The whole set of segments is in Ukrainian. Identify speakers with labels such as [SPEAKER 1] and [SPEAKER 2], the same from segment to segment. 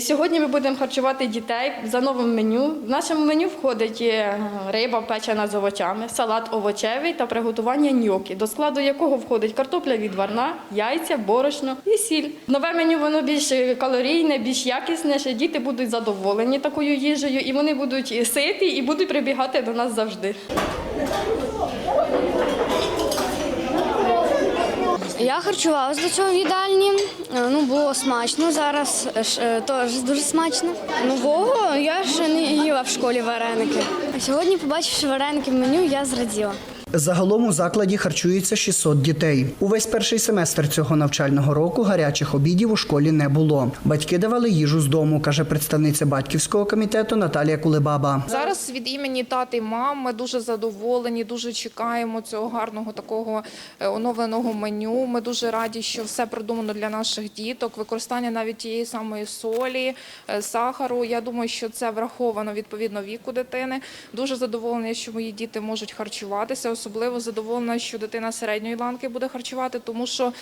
[SPEAKER 1] Сьогодні ми будемо харчувати дітей за новим меню. В нашому меню входить е, риба печена з овочами, салат овочевий та приготування ньокі, до складу якого входить картопля відварна, яйця, борошно і сіль. Нове меню воно більш калорійне, більш якісне. Діти будуть задоволені такою їжею, і вони будуть ситі і будуть прибігати до нас завжди.
[SPEAKER 2] Я харчувалась до цього в їдальні. Е, Ну, було смачно. Зараз е, е, теж дуже смачно. Нового я ще не їла в школі вареники. Сьогодні, побачивши вареники в меню, я зраділа.
[SPEAKER 3] Загалом у закладі харчується 600 дітей. Увесь перший семестр цього навчального року гарячих обідів у школі не було. Батьки давали їжу з дому, каже представниця батьківського комітету Наталія Кулебаба.
[SPEAKER 4] Зараз від імені тати і мам ми дуже задоволені, дуже чекаємо цього гарного такого е, оновленого меню. Ми дуже раді, що все продумано для наших діток. Використання навіть тієї самої солі, е, сахару. Я думаю, що це враховано відповідно віку дитини. Дуже задоволені, що мої діти можуть харчуватися. Особливо задоволена, що дитина середньої ланки буде харчувати, тому що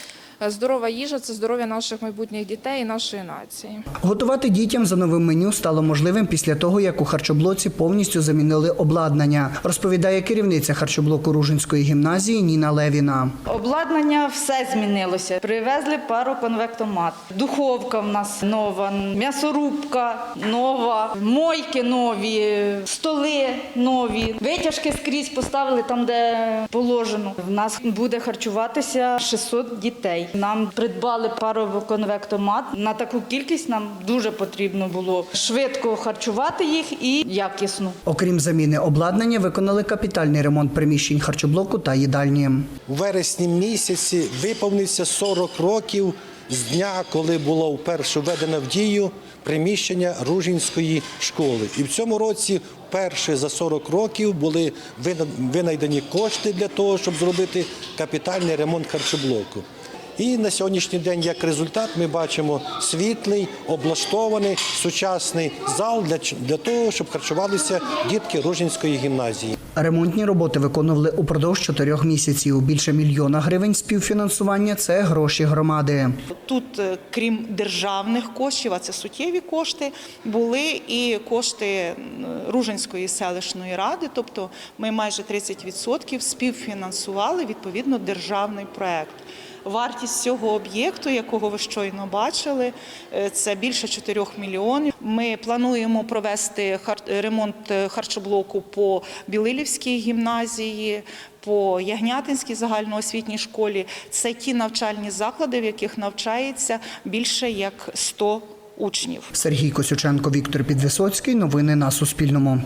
[SPEAKER 4] е, здорова їжа це здоров'я наших майбутніх дітей і нашої нації.
[SPEAKER 3] Готувати дітям за новим меню стало можливим після того, як у харчоблоці повністю замінили обладнання, розповідає керівниця харчоблоку Ружинської гімназії Ніна Левіна.
[SPEAKER 5] Обладнання все змінилося. Привезли пароконвектомат. Духовка в нас нова, м'ясорубка нова, мойки нові, столи нові, витяжки скрізь поставили там, де положено. В нас буде харчуватися 600 дітей. Нам придбали пароконвектомат. На таку кількість нам дуже потрібно було швидко харчувати їх і якісно.
[SPEAKER 3] Окрім заміни обладнання, виконали капітальний ремонт приміщень харчоблоку та їдальні.
[SPEAKER 6] У вересні місяці виповнився 40 років з дня, коли було вперше введено в дію приміщення Ружинської школи. І в цьому році вперше за 40 років були вина- винайдені кошти для того, щоб зробити капітальний ремонт харчоблоку. І на сьогоднішній день, як результат, ми бачимо світлий, облаштований, сучасний зал для, для того, щоб харчувалися дітки Ружинської гімназії.
[SPEAKER 3] Ремонтні роботи виконували упродовж чотирьох місяців. Більше мільйона гривень співфінансування це гроші громади.
[SPEAKER 7] Тут, е, крім державних коштів, а це суттєві кошти, були і кошти Ружинської селищної ради. Тобто ми майже 30% співфінансували відповідно державний проект. Вартість цього об'єкту, якого ви щойно бачили, е, це більше 4 мільйонів. Ми плануємо провести ремонт е, харчоблоку по Білилівській гімназії, по Ягнятинській загальноосвітній школі. Це ті навчальні заклади, в яких навчається більше як 100 учнів.
[SPEAKER 3] Сергій Косюченко, Віктор Підвисоцький. Новини на Суспільному.